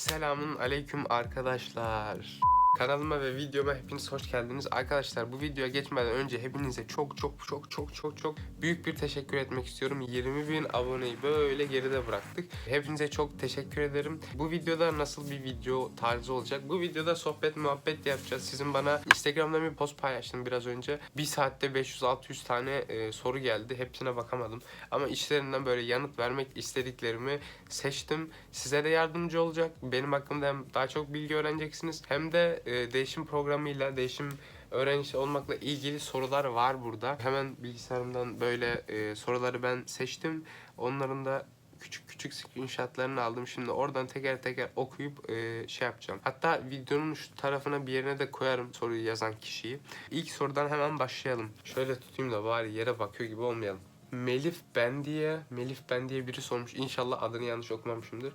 Selamun aleyküm arkadaşlar. Kanalıma ve videoma hepiniz hoş geldiniz. Arkadaşlar bu videoya geçmeden önce hepinize çok çok çok çok çok çok büyük bir teşekkür etmek istiyorum. 20 bin aboneyi böyle geride bıraktık. Hepinize çok teşekkür ederim. Bu videoda nasıl bir video tarzı olacak? Bu videoda sohbet muhabbet yapacağız. Sizin bana Instagram'da bir post paylaştım biraz önce. Bir saatte 500-600 tane e, soru geldi. Hepsine bakamadım. Ama içlerinden böyle yanıt vermek istediklerimi seçtim. Size de yardımcı olacak. Benim hakkımda hem daha çok bilgi öğreneceksiniz. Hem de e, değişim programıyla, değişim öğrencisi olmakla ilgili sorular var burada. Hemen bilgisayarımdan böyle e, soruları ben seçtim. Onların da küçük küçük screenshotlarını aldım. Şimdi oradan teker teker okuyup e, şey yapacağım. Hatta videonun şu tarafına bir yerine de koyarım soruyu yazan kişiyi. İlk sorudan hemen başlayalım. Şöyle tutayım da bari yere bakıyor gibi olmayalım. Melif Ben diye, Melif Ben diye biri sormuş. İnşallah adını yanlış okumamışımdır.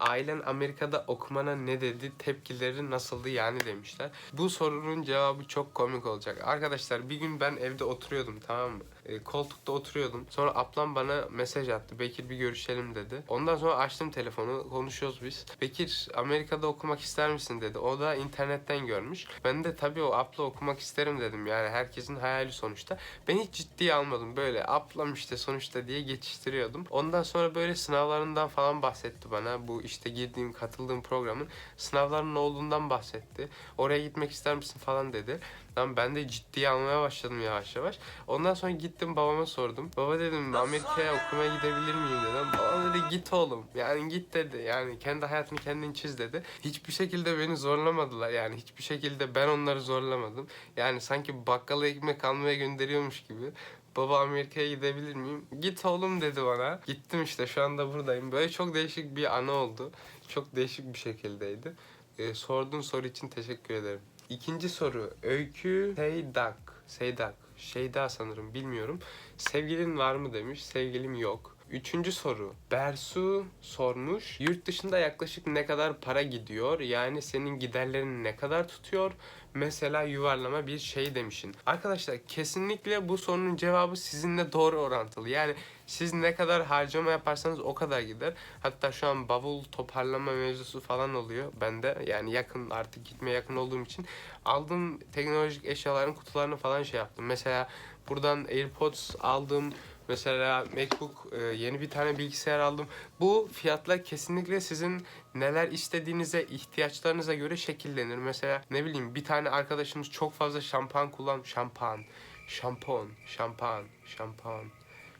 Ailen Amerika'da okumana ne dedi? Tepkileri nasıldı yani demişler. Bu sorunun cevabı çok komik olacak. Arkadaşlar bir gün ben evde oturuyordum tamam mı? E, koltukta oturuyordum. Sonra ablam bana mesaj attı. Bekir bir görüşelim dedi. Ondan sonra açtım telefonu. Konuşuyoruz biz. Bekir Amerika'da okumak ister misin dedi. O da internetten görmüş. Ben de tabii o abla okumak isterim dedim. Yani herkesin hayali sonuçta. Ben hiç ciddiye almadım. Böyle ablam işte sonuçta diye geçiştiriyordum. Ondan sonra böyle sınavlarından falan bahsetti bana. Bu işte girdiğim, katıldığım programın sınavlarının olduğundan bahsetti. Oraya gitmek ister misin falan dedi. Tamam ben de ciddiye almaya başladım yavaş yavaş. Ondan sonra gittim babama sordum. Baba dedim Amerika'ya okumaya gidebil miyim dedim. Babam dedi git oğlum. Yani git dedi. Yani kendi hayatını kendin çiz dedi. Hiçbir şekilde beni zorlamadılar. Yani hiçbir şekilde ben onları zorlamadım. Yani sanki bakkala ekmek almaya gönderiyormuş gibi. Baba Amerika'ya gidebilir miyim? Git oğlum dedi bana. Gittim işte şu anda buradayım. Böyle çok değişik bir anı oldu. Çok değişik bir şekildeydi. Ee, sorduğun soru için teşekkür ederim. İkinci soru. Öykü Seydak. Seydak. Şeyda sanırım bilmiyorum. Sevgilin var mı demiş. Sevgilim yok. Üçüncü soru. Bersu sormuş. Yurt dışında yaklaşık ne kadar para gidiyor? Yani senin giderlerin ne kadar tutuyor? Mesela yuvarlama bir şey demişin. Arkadaşlar kesinlikle bu sorunun cevabı sizinle doğru orantılı. Yani siz ne kadar harcama yaparsanız o kadar gider. Hatta şu an bavul toparlama mevzusu falan oluyor bende. Yani yakın artık gitmeye yakın olduğum için aldığım teknolojik eşyaların kutularını falan şey yaptım. Mesela buradan AirPods aldım. Mesela MacBook e, yeni bir tane bilgisayar aldım. Bu fiyatlar kesinlikle sizin neler istediğinize, ihtiyaçlarınıza göre şekillenir. Mesela ne bileyim bir tane arkadaşımız çok fazla şampuan kullan, şampuan, şampon, şampuan, şampuan,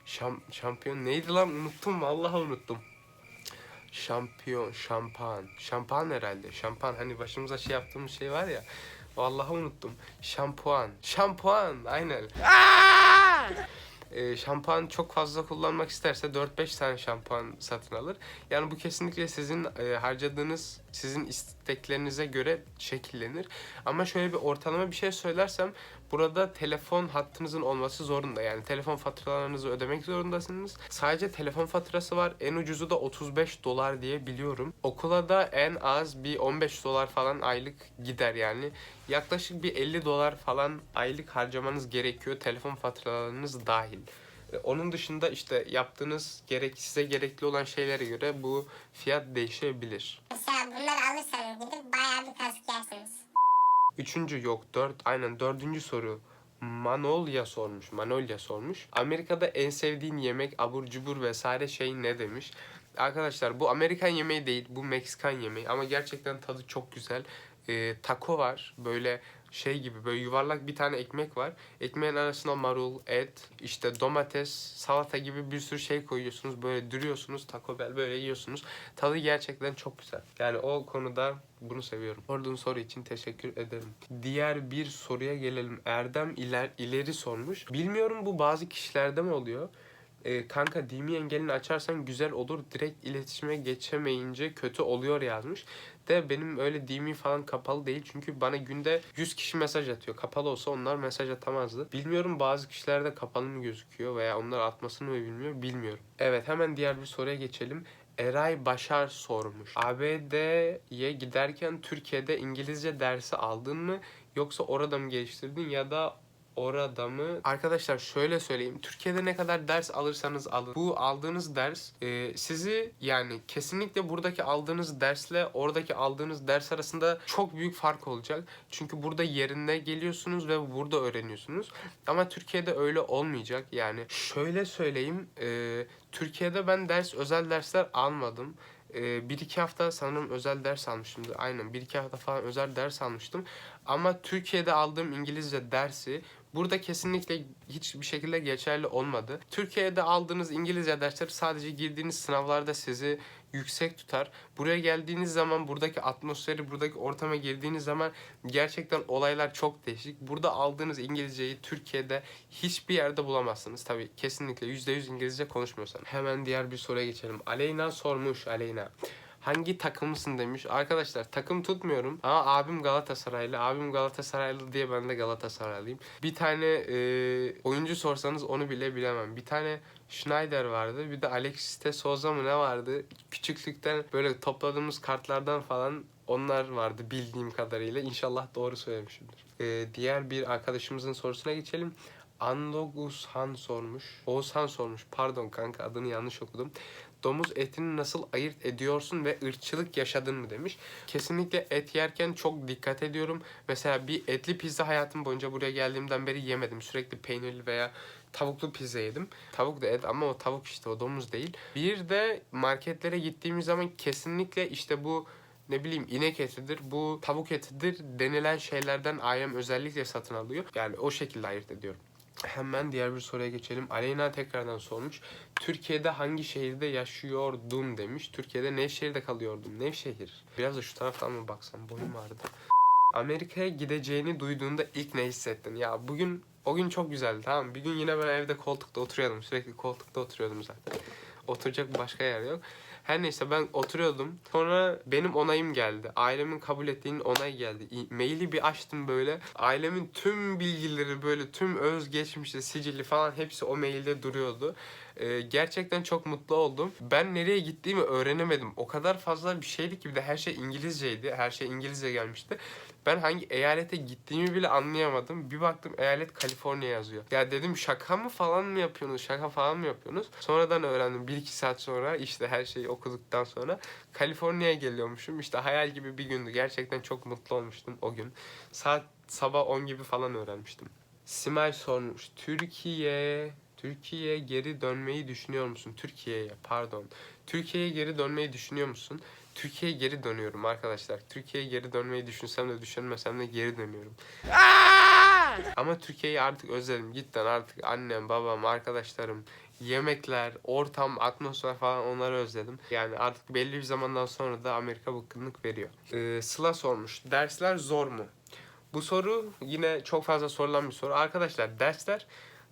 şam, şampiyon neydi lan unuttum vallahi unuttum. Şampiyon, şampuan, şampuan herhalde. Şampuan hani başımıza şey yaptığımız şey var ya. Vallahi unuttum. Şampuan, şampuan aynen. E, şampuan çok fazla kullanmak isterse 4-5 tane şampuan satın alır. Yani bu kesinlikle sizin e, harcadığınız, sizin isteklerinize göre şekillenir. Ama şöyle bir ortalama bir şey söylersem burada telefon hattınızın olması zorunda. Yani telefon faturalarınızı ödemek zorundasınız. Sadece telefon faturası var. En ucuzu da 35 dolar diye biliyorum. Okula da en az bir 15 dolar falan aylık gider yani. Yaklaşık bir 50 dolar falan aylık harcamanız gerekiyor telefon faturalarınız dahil. E, Onun dışında işte yaptığınız gerek size gerekli olan şeylere göre bu fiyat değişebilir. Mesela bunları alırsanız gidip Üçüncü yok dört aynen dördüncü soru. Manolya sormuş. Manolya sormuş. Amerika'da en sevdiğin yemek abur cubur vesaire şey ne demiş. Arkadaşlar bu Amerikan yemeği değil bu Meksikan yemeği ama gerçekten tadı çok güzel. Ee, taco var böyle şey gibi böyle yuvarlak bir tane ekmek var. Ekmeğin arasına marul, et, işte domates, salata gibi bir sürü şey koyuyorsunuz. Böyle duruyorsunuz. Taco Bell böyle yiyorsunuz. Tadı gerçekten çok güzel. Yani o konuda bunu seviyorum. Sorduğun soru için teşekkür ederim. Diğer bir soruya gelelim. Erdem iler, ileri sormuş. Bilmiyorum bu bazı kişilerde mi oluyor? Ee, kanka dimi engelini açarsan güzel olur. Direkt iletişime geçemeyince kötü oluyor yazmış. De benim öyle dimi falan kapalı değil. Çünkü bana günde 100 kişi mesaj atıyor. Kapalı olsa onlar mesaj atamazdı. Bilmiyorum bazı kişilerde kapalı mı gözüküyor veya onlar atmasını mı bilmiyor bilmiyorum. Evet hemen diğer bir soruya geçelim. Eray Başar sormuş. ABD'ye giderken Türkiye'de İngilizce dersi aldın mı yoksa orada mı geliştirdin ya da orada mı? Arkadaşlar şöyle söyleyeyim. Türkiye'de ne kadar ders alırsanız alın. Bu aldığınız ders e, sizi yani kesinlikle buradaki aldığınız dersle oradaki aldığınız ders arasında çok büyük fark olacak. Çünkü burada yerinde geliyorsunuz ve burada öğreniyorsunuz. Ama Türkiye'de öyle olmayacak. Yani şöyle söyleyeyim. e, Türkiye'de ben ders özel dersler almadım. Ee, bir iki hafta sanırım özel ders almışımdır. Aynen bir iki hafta falan özel ders almıştım. Ama Türkiye'de aldığım İngilizce dersi burada kesinlikle hiçbir şekilde geçerli olmadı. Türkiye'de aldığınız İngilizce dersleri sadece girdiğiniz sınavlarda sizi yüksek tutar. Buraya geldiğiniz zaman buradaki atmosferi, buradaki ortama girdiğiniz zaman gerçekten olaylar çok değişik. Burada aldığınız İngilizceyi Türkiye'de hiçbir yerde bulamazsınız. Tabii kesinlikle %100 İngilizce konuşmuyorsan. Hemen diğer bir soruya geçelim. Aleyna sormuş Aleyna. Hangi takımlısın demiş. Arkadaşlar takım tutmuyorum ama abim Galatasaraylı. Abim Galatasaraylı diye ben de Galatasaraylıyım. Bir tane e, oyuncu sorsanız onu bile bilemem. Bir tane Schneider vardı. Bir de Alexis de Souza mı ne vardı? Küçüklükten böyle topladığımız kartlardan falan onlar vardı bildiğim kadarıyla. İnşallah doğru söylemişimdir. E, diğer bir arkadaşımızın sorusuna geçelim. Andogus Han sormuş. Oğuzhan sormuş. Pardon kanka adını yanlış okudum. Domuz etini nasıl ayırt ediyorsun ve ırkçılık yaşadın mı demiş. Kesinlikle et yerken çok dikkat ediyorum. Mesela bir etli pizza hayatım boyunca buraya geldiğimden beri yemedim. Sürekli peynirli veya tavuklu pizza yedim. Tavuk da et ama o tavuk işte o domuz değil. Bir de marketlere gittiğimiz zaman kesinlikle işte bu ne bileyim inek etidir, bu tavuk etidir denilen şeylerden ayem özellikle satın alıyor. Yani o şekilde ayırt ediyorum. Hemen diğer bir soruya geçelim. Aleyna tekrardan sormuş. Türkiye'de hangi şehirde yaşıyordun demiş. Türkiye'de Nevşehir'de kalıyordum. Nevşehir. Biraz da şu taraftan mı baksam boyum ağrıdı. Amerika'ya gideceğini duyduğunda ilk ne hissettin? Ya bugün o gün çok güzeldi tamam? Bir gün yine ben evde koltukta oturuyordum. Sürekli koltukta oturuyordum zaten. Oturacak başka yer yok. Her neyse ben oturuyordum. Sonra benim onayım geldi. Ailemin kabul ettiğinin onayı geldi. İ- Maili bir açtım böyle. Ailemin tüm bilgileri böyle tüm özgeçmişi, sicili falan hepsi o mailde duruyordu. Ee, gerçekten çok mutlu oldum. Ben nereye gittiğimi öğrenemedim. O kadar fazla bir şeydi ki bir de her şey İngilizceydi. Her şey İngilizce gelmişti. Ben hangi eyalete gittiğimi bile anlayamadım. Bir baktım eyalet Kaliforniya yazıyor. Ya dedim şaka mı falan mı yapıyorsunuz? Şaka falan mı yapıyorsunuz? Sonradan öğrendim. 1-2 saat sonra işte her şeyi okuduktan sonra Kaliforniya'ya geliyormuşum. İşte hayal gibi bir gündü. Gerçekten çok mutlu olmuştum o gün. Saat sabah 10 gibi falan öğrenmiştim. Simay sormuş. Türkiye Türkiye'ye geri dönmeyi düşünüyor musun? Türkiye'ye pardon. Türkiye'ye geri dönmeyi düşünüyor musun? Türkiye'ye geri dönüyorum arkadaşlar. Türkiye'ye geri dönmeyi düşünsem de düşünmesem de geri dönüyorum. Ama Türkiye'yi artık özledim. Cidden artık annem, babam, arkadaşlarım, yemekler, ortam, atmosfer falan onları özledim. Yani artık belli bir zamandan sonra da Amerika bıkkınlık veriyor. Ee, Sıla sormuş. Dersler zor mu? Bu soru yine çok fazla sorulan bir soru. Arkadaşlar dersler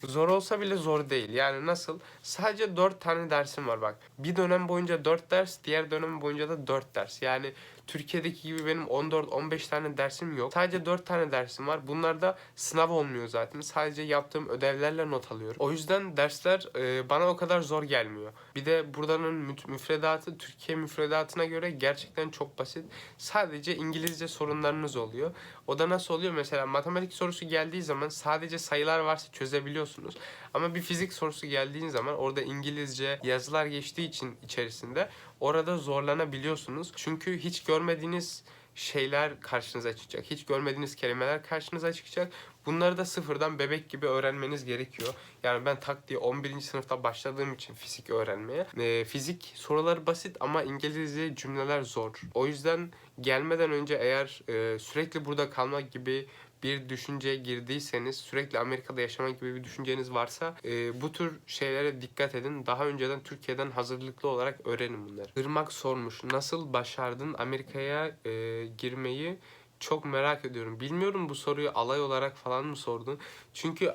zor olsa bile zor değil. Yani nasıl? Sadece 4 tane dersim var bak. Bir dönem boyunca 4 ders, diğer dönem boyunca da 4 ders. Yani Türkiye'deki gibi benim 14-15 tane dersim yok. Sadece 4 tane dersim var. Bunlar da sınav olmuyor zaten. Sadece yaptığım ödevlerle not alıyorum. O yüzden dersler e, bana o kadar zor gelmiyor. Bir de buranın mü- müfredatı Türkiye müfredatına göre gerçekten çok basit. Sadece İngilizce sorunlarınız oluyor. O da nasıl oluyor? Mesela matematik sorusu geldiği zaman sadece sayılar varsa çözebiliyorsunuz. Ama bir fizik sorusu geldiği zaman orada İngilizce yazılar geçtiği için içerisinde orada zorlanabiliyorsunuz. Çünkü hiç görmediğiniz şeyler karşınıza çıkacak. Hiç görmediğiniz kelimeler karşınıza çıkacak. Bunları da sıfırdan bebek gibi öğrenmeniz gerekiyor. Yani ben tak diye 11. sınıfta başladığım için fizik öğrenmeye. Ee, fizik soruları basit ama İngilizce cümleler zor. O yüzden gelmeden önce eğer e, sürekli burada kalmak gibi bir düşünceye girdiyseniz sürekli Amerika'da yaşamak gibi bir düşünceniz varsa e, bu tür şeylere dikkat edin. Daha önceden Türkiye'den hazırlıklı olarak öğrenin bunları. Irmak sormuş. Nasıl başardın Amerika'ya e, girmeyi? Çok merak ediyorum. Bilmiyorum bu soruyu alay olarak falan mı sordun? Çünkü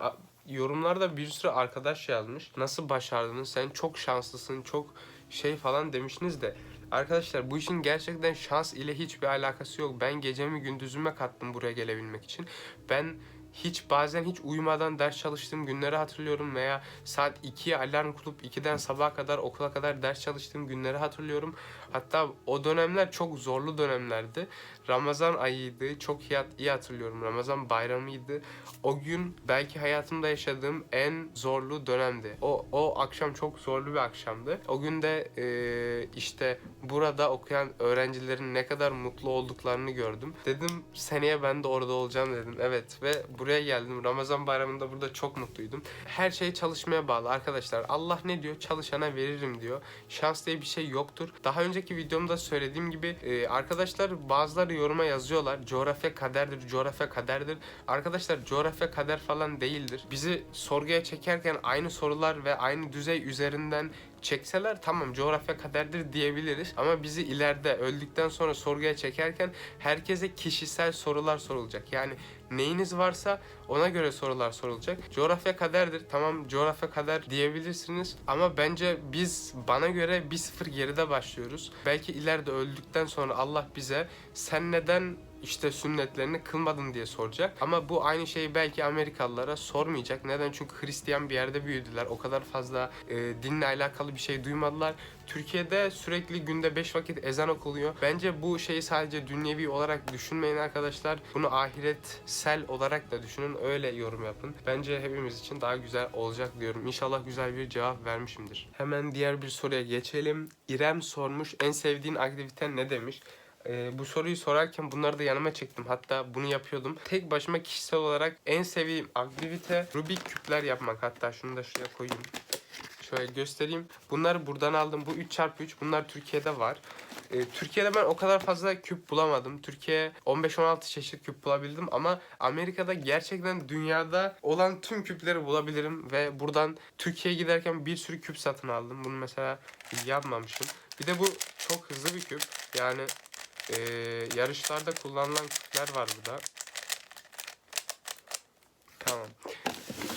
yorumlarda bir sürü arkadaş yazmış. Nasıl başardın? Sen çok şanslısın, çok şey falan demişsiniz de. Arkadaşlar bu işin gerçekten şans ile hiçbir alakası yok. Ben gecemi gündüzüme kattım buraya gelebilmek için. Ben hiç bazen hiç uyumadan ders çalıştığım günleri hatırlıyorum veya saat 2'ye alarm kurup 2'den sabaha kadar okula kadar ders çalıştığım günleri hatırlıyorum. Hatta o dönemler çok zorlu dönemlerdi. Ramazan ayıydı. Çok iyi, iyi hatırlıyorum. Ramazan bayramıydı. O gün belki hayatımda yaşadığım en zorlu dönemdi. O o akşam çok zorlu bir akşamdı. O gün de e, işte burada okuyan öğrencilerin ne kadar mutlu olduklarını gördüm. Dedim seneye ben de orada olacağım dedim. Evet ve buraya geldim. Ramazan bayramında burada çok mutluydum. Her şey çalışmaya bağlı arkadaşlar. Allah ne diyor? Çalışana veririm diyor. Şans diye bir şey yoktur. Daha önceki videomda söylediğim gibi e, arkadaşlar bazıları yoruma yazıyorlar. Coğrafya kaderdir, coğrafya kaderdir. Arkadaşlar coğrafya kader falan değildir. Bizi sorguya çekerken aynı sorular ve aynı düzey üzerinden çekseler tamam coğrafya kaderdir diyebiliriz. Ama bizi ileride öldükten sonra sorguya çekerken herkese kişisel sorular sorulacak. Yani neyiniz varsa ona göre sorular sorulacak. Coğrafya kaderdir. Tamam coğrafya kader diyebilirsiniz. Ama bence biz bana göre 1-0 geride başlıyoruz. Belki ileride öldükten sonra Allah bize sen neden işte sünnetlerini kılmadın diye soracak. Ama bu aynı şeyi belki Amerikalılara sormayacak. Neden? Çünkü Hristiyan bir yerde büyüdüler. O kadar fazla e, dinle alakalı bir şey duymadılar. Türkiye'de sürekli günde 5 vakit ezan okuluyor. Bence bu şeyi sadece dünyevi olarak düşünmeyin arkadaşlar. Bunu ahiretsel olarak da düşünün. Öyle yorum yapın. Bence hepimiz için daha güzel olacak diyorum. İnşallah güzel bir cevap vermişimdir. Hemen diğer bir soruya geçelim. İrem sormuş en sevdiğin aktiviten ne demiş? Ee, bu soruyu sorarken bunları da yanıma çektim. Hatta bunu yapıyordum. Tek başıma kişisel olarak en sevdiğim aktivite Rubik küpler yapmak. Hatta şunu da şuraya koyayım. Şöyle göstereyim. Bunları buradan aldım. Bu 3x3. Bunlar Türkiye'de var. Ee, Türkiye'de ben o kadar fazla küp bulamadım. Türkiye 15-16 çeşit küp bulabildim ama Amerika'da gerçekten dünyada olan tüm küpleri bulabilirim ve buradan Türkiye'ye giderken bir sürü küp satın aldım. Bunu mesela yapmamışım. Bir de bu çok hızlı bir küp. Yani ee, yarışlarda kullanılan küpler var burada. Tamam.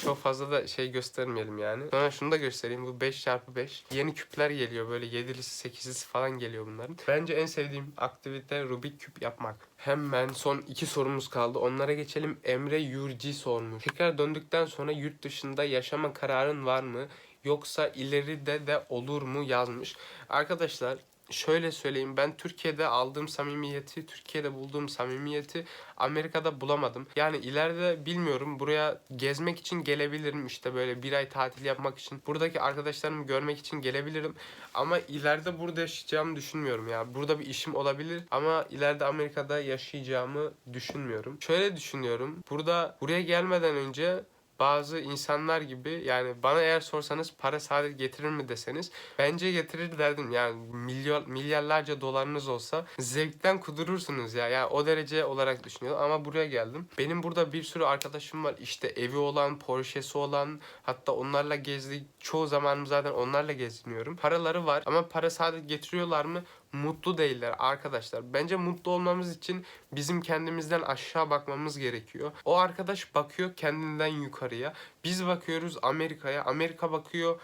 Çok fazla da şey göstermeyelim yani. Sonra şunu da göstereyim. Bu 5x5. Yeni küpler geliyor. Böyle 7'lisi 8'lisi falan geliyor bunların. Bence en sevdiğim aktivite Rubik küp yapmak. Hemen son iki sorumuz kaldı. Onlara geçelim. Emre Yurci sormuş. Tekrar döndükten sonra yurt dışında yaşama kararın var mı? Yoksa ileride de olur mu yazmış. Arkadaşlar şöyle söyleyeyim ben Türkiye'de aldığım samimiyeti, Türkiye'de bulduğum samimiyeti Amerika'da bulamadım. Yani ileride bilmiyorum buraya gezmek için gelebilirim işte böyle bir ay tatil yapmak için. Buradaki arkadaşlarımı görmek için gelebilirim. Ama ileride burada yaşayacağımı düşünmüyorum ya. Burada bir işim olabilir ama ileride Amerika'da yaşayacağımı düşünmüyorum. Şöyle düşünüyorum. Burada buraya gelmeden önce bazı insanlar gibi yani bana eğer sorsanız para saadet getirir mi deseniz bence getirir derdim. Yani milyon milyarlarca dolarınız olsa zevkten kudurursunuz ya. Yani o derece olarak düşünüyorum ama buraya geldim. Benim burada bir sürü arkadaşım var. İşte evi olan Porsche'si olan hatta onlarla gezdik. Çoğu zamanım zaten onlarla geziniyorum. Paraları var ama para saadet getiriyorlar mı mutlu değiller arkadaşlar. Bence mutlu olmamız için bizim kendimizden aşağı bakmamız gerekiyor. O arkadaş bakıyor kendinden yukarıya. Biz bakıyoruz Amerika'ya. Amerika bakıyor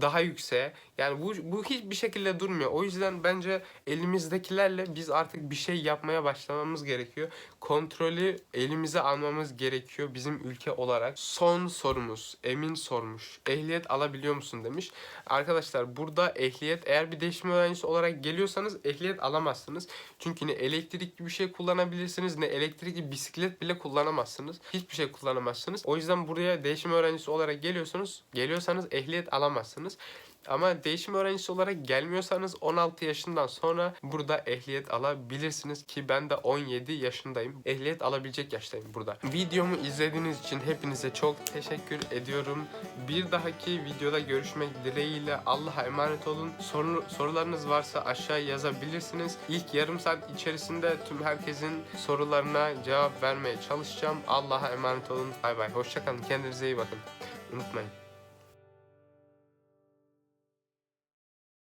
daha yükseğe. Yani bu, bu hiçbir şekilde durmuyor. O yüzden bence elimizdekilerle biz artık bir şey yapmaya başlamamız gerekiyor. Kontrolü elimize almamız gerekiyor bizim ülke olarak. Son sorumuz. Emin sormuş. Ehliyet alabiliyor musun demiş. Arkadaşlar burada ehliyet eğer bir değişim öğrencisi olarak geliyorsanız ehliyet alamazsınız. Çünkü ne elektrikli bir şey kullanabilirsiniz ne elektrikli bisiklet bile kullanamazsınız. Hiçbir şey kullanamazsınız. O yüzden buraya değişim öğrencisi olarak geliyorsunuz. Geliyorsanız ehliyet alamazsınız. Ama değişim öğrencisi olarak gelmiyorsanız 16 yaşından sonra burada ehliyet alabilirsiniz ki ben de 17 yaşındayım. Ehliyet alabilecek yaştayım burada. Videomu izlediğiniz için hepinize çok teşekkür ediyorum. Bir dahaki videoda görüşmek dileğiyle Allah'a emanet olun. Soru, sorularınız varsa aşağıya yazabilirsiniz. İlk yarım saat içerisinde tüm herkesin sorularına cevap vermeye çalışacağım. Allah'a emanet olun. Bay bay. Hoşçakalın. Kendinize iyi bakın. Unutmayın.